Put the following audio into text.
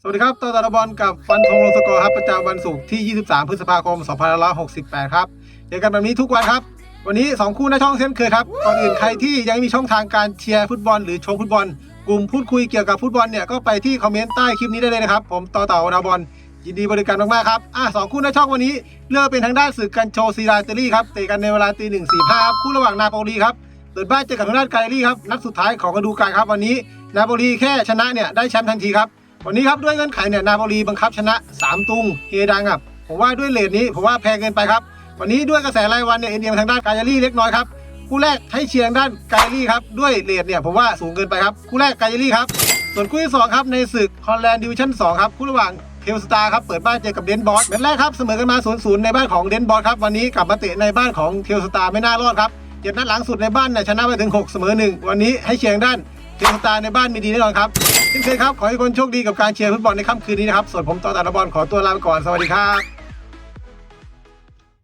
สวัสดีครับต่อตาบอลกับฟันธงลงสกอร์ครับประจำวันศุกร์ที่ 23 พฤษภาคม 2568 ครับเจอกันแบบนี้ทุกวันครับ วันนี้ 2 คู่หน้าช่องเช่นเคยครับ ก่อนอื่นใครที่ยังมีช่องทางการเชียร์ฟุตบอลหรือชมฟุตบอล กลุ่มพูดคุยเกี่ยวกับฟุตบอลเนี่ยก็ไปที่คอมเมนต์ใต้คลิปนี้ได้เลยนะครับ ผมต่อเต่าดาบอลยินดีบริการมากๆครับ อะสองคู่หน้าช่องวันนี้ เลือกเป็นทางด้านศึกกันโชซีราเตอรี่ครับเตะกันในเวลาตีหนึ่งสี่ห้าคู่ระหว่างนาโปลีครับเปิดบ้านเจอกับทางด้านกาเลรี่ครับนัดสุดท้ายของฤดูกาลครับวันนี้นาโปลีแค่ชนะเนี่ยได้แชมป์ทันทีครับ วันนี้ครับด้วยเงื่อนไขเนี่ยนาโปลีบังคับชนะ 3 ตุงเฮดังครับผมว่าด้วยเลทนี้ผมว่าแพงเกินไปครับ วันนี้ด้วยกระแสรายวันเนี่ยเอ็นเดียมทางด้านกาเลรี่เล็กน้อยครับคู่แรกให้เชียงด้านกาเลรี่ครับด้วยเลทเนี่ยผมว่าสูงเกินไปครับคู่แรกกาเลรี่ครับส่วนคู่ที่สองครับในศึกฮอลแลนด์ดิวิชั่น2ครับคู่ระหว่างเทลสตาร์ครับเปิดบ้านเจอกับเดนบอสแมตช์แรกครับเสมอกันมา0 0ในบ้านของเดนบอสครับวันนี้กลับมาเตะในบ้านของเทลสตาร์ไม่น่ารอดครับเจ็ดนัดหลังสุดในบ้านเนี่ยชนะไปถึง 6 เสมอหนึ่งวันนี้ให้เชียงด้าน เทลสตาร์ในบ้านมีดีแน่นอนครับเช่นเคยครับ ขอให้คนโชคดีกับการเชียร์ฟุตบอลในค่ำคืนนี้นะครับ ส่วนผมต่อตาลบอลขอตัวลาไปก่อน สวัสดีครับ